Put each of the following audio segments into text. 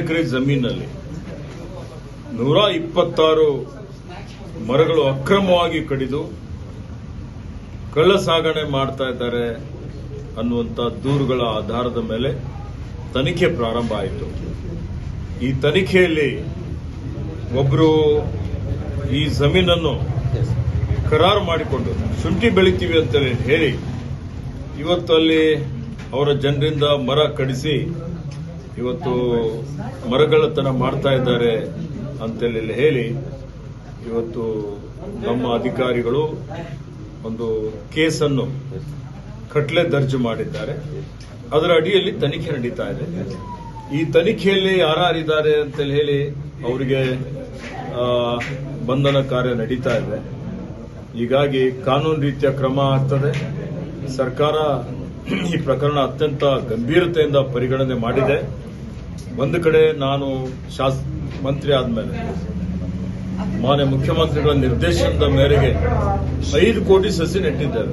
ಎಕರೆ ಜಮೀನಲ್ಲಿ ನೂರ ಇಪ್ಪತ್ತಾರು ಮರಗಳು ಅಕ್ರಮವಾಗಿ ಕಡಿದು ಕಳ್ಳ ಸಾಗಣೆ ಮಾಡ್ತಾ ಇದ್ದಾರೆ ಅನ್ನುವಂಥ ದೂರುಗಳ ಆಧಾರದ ಮೇಲೆ ತನಿಖೆ ಪ್ರಾರಂಭ ಆಯಿತು. ಈ ತನಿಖೆಯಲ್ಲಿ ಒಬ್ಬರು ಈ ಜಮೀನನ್ನು ಕರಾರು ಮಾಡಿಕೊಂಡು ಶುಂಠಿ ಬೆಳಿತೀವಿ ಅಂತೇಳಿ ಹೇಳಿ ಇವತ್ತು ಅಲ್ಲಿ ಅವರ ಜನರಿಂದ ಮರ ಕಡಿಸಿ ಇವತ್ತು ಮರಗಳತನ ಮಾಡ್ತಾ ಇದ್ದಾರೆ ಅಂತೇಳಿ ಹೇಳಿ, ಇವತ್ತು ನಮ್ಮ ಅಧಿಕಾರಿಗಳು ಒಂದು ಕೇಸನ್ನು ಕಟ್ಲೆ ದರ್ಜು ಮಾಡಿದ್ದಾರೆ. ಅದರ ಅಡಿಯಲ್ಲಿ ತನಿಖೆ ನಡೀತಾ ಇದೆ. ಈ ತನಿಖೆಯಲ್ಲಿ ಯಾರ್ಯಾರಿದ್ದಾರೆ ಅಂತೇಳಿ ಹೇಳಿ ಅವರಿಗೆ ಬಂಧನ ಕಾರ್ಯ ನಡೀತಾ ಇದೆ. ಹೀಗಾಗಿ ಕಾನೂನು ರೀತಿಯ ಕ್ರಮ ಆಗ್ತದೆ. ಸರ್ಕಾರ ಈ ಪ್ರಕರಣ ಅತ್ಯಂತ ಗಂಭೀರತೆಯಿಂದ ಪರಿಗಣನೆ ಮಾಡಿದೆ. ಒಂದು ಕಡೆ ನಾನು ಶಾಸ ಮಂತ್ರಿ ಆದ್ಮೇಲೆ ಮಾನ್ಯ ಮುಖ್ಯಮಂತ್ರಿಗಳ ನಿರ್ದೇಶನದ ಮೇರೆಗೆ ಐದು ಕೋಟಿ ಸಸಿ ನೆಟ್ಟಿದ್ದಾರೆ.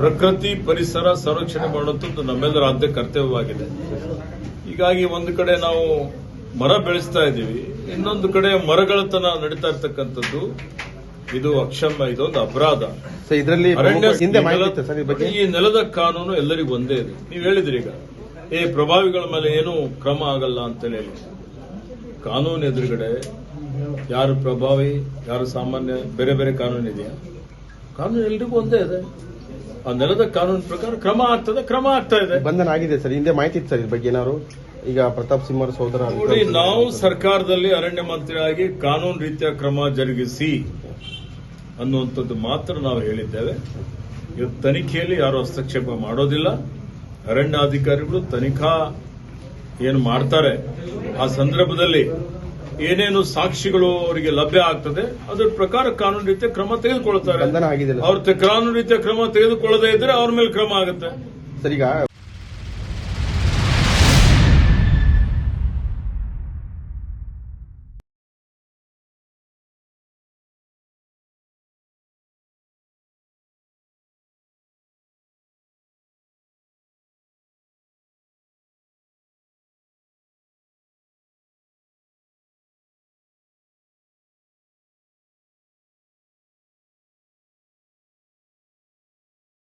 ಪ್ರಕೃತಿ ಪರಿಸರ ಸಂರಕ್ಷಣೆ ಮಾಡುವಂಥದ್ದು ನಮ್ಮೆಲ್ಲರ ಆದ್ಯ ಕರ್ತವ್ಯವಾಗಿದೆ. ಹೀಗಾಗಿ ಒಂದು ಕಡೆ ನಾವು ಮರ ಬೆಳೆಸ್ತಾ ಇದ್ದೀವಿ. ಇನ್ನೊಂದು ಕಡೆ ಮರಗಳತನ ನಡೀತಾ ಇರ್ತಕ್ಕಂಥದ್ದು ಇದು ಅಕ್ಷಮ್ಯ ಇದೊಂದು ಅಪರಾಧ. ಈ ನೆಲದ ಕಾನೂನು ಎಲ್ಲರಿಗೂ ಒಂದೇ ಇದೆ. ನೀವು ಹೇಳಿದ್ರಿ ಈಗ. ಏ ಪ್ರಭಾವಿಗಳ ಮೇಲೆ ಏನೂ ಕ್ರಮ ಆಗಲ್ಲ ಅಂತ ಹೇಳಿ. ಕಾನೂನು ಎದುರುಗಡೆ ಯಾರು ಪ್ರಭಾವಿ ಯಾರು ಸಾಮಾನ್ಯ ಬೇರೆ ಬೇರೆ ಕಾನೂನು ಇದೆಯಾ? ಕಾನೂನು ಎಲ್ರಿಗೂ ಒಂದೇ ಇದೆ. ಆ ನೆಲದ ಕಾನೂನು ಪ್ರಕಾರ ಕ್ರಮ ಆಗ್ತದೆ ಕ್ರಮ ಆಗ್ತಾ ಇದೆ. ಬಂಧನ ಆಗಿದೆ ಸರ್. ಹಿಂದೆ ಮಾಹಿತಿ ಇತ್ತು ಸರ್ ಇದ್ರ ಬಗ್ಗೆ ಏನಾದ್ರು? ಈಗ ಪ್ರತಾಪ್ ಸಿಂಹ ಸಹೋದರ ಸೋದರ ನೋಡಿ ನಾವು ಸರ್ಕಾರದಲ್ಲಿ ಅರಣ್ಯ ಮಂತ್ರಿಯಾಗಿ ಕಾನೂನು ರೀತಿಯ ಕ್ರಮ ಜರುಗಿಸಿ ಅನ್ನುವಂಥದ್ದು ಮಾತ್ರ ನಾವು ಹೇಳಿದ್ದೇವೆ. ಇವತ್ತು ತನಿಖೆಯಲ್ಲಿ ಯಾರು ಹಸ್ತಕ್ಷೇಪ ಮಾಡೋದಿಲ್ಲ. ಅರಣ್ಯಾಧಿಕಾರಿಗಳು ತನಿಖಾ ಏನು ಮಾಡ್ತಾರೆ ಆ ಸಂದರ್ಭದಲ್ಲಿ ಏನೇನು ಸಾಕ್ಷಿಗಳು ಅವರಿಗೆ ಲಭ್ಯ ಆಗ್ತದೆ ಅದರ ಪ್ರಕಾರ ಕಾನೂನು ರೀತಿಯ ಕ್ರಮ ತೆಗೆದುಕೊಳ್ತಾರೆ. ಅವ್ರ ಕಾನೂನು ರೀತಿಯ ಕ್ರಮ ತೆಗೆದುಕೊಳ್ಳದೇ ಇದ್ರೆ ಅವ್ರ ಮೇಲೆ ಕ್ರಮ ಆಗುತ್ತೆ.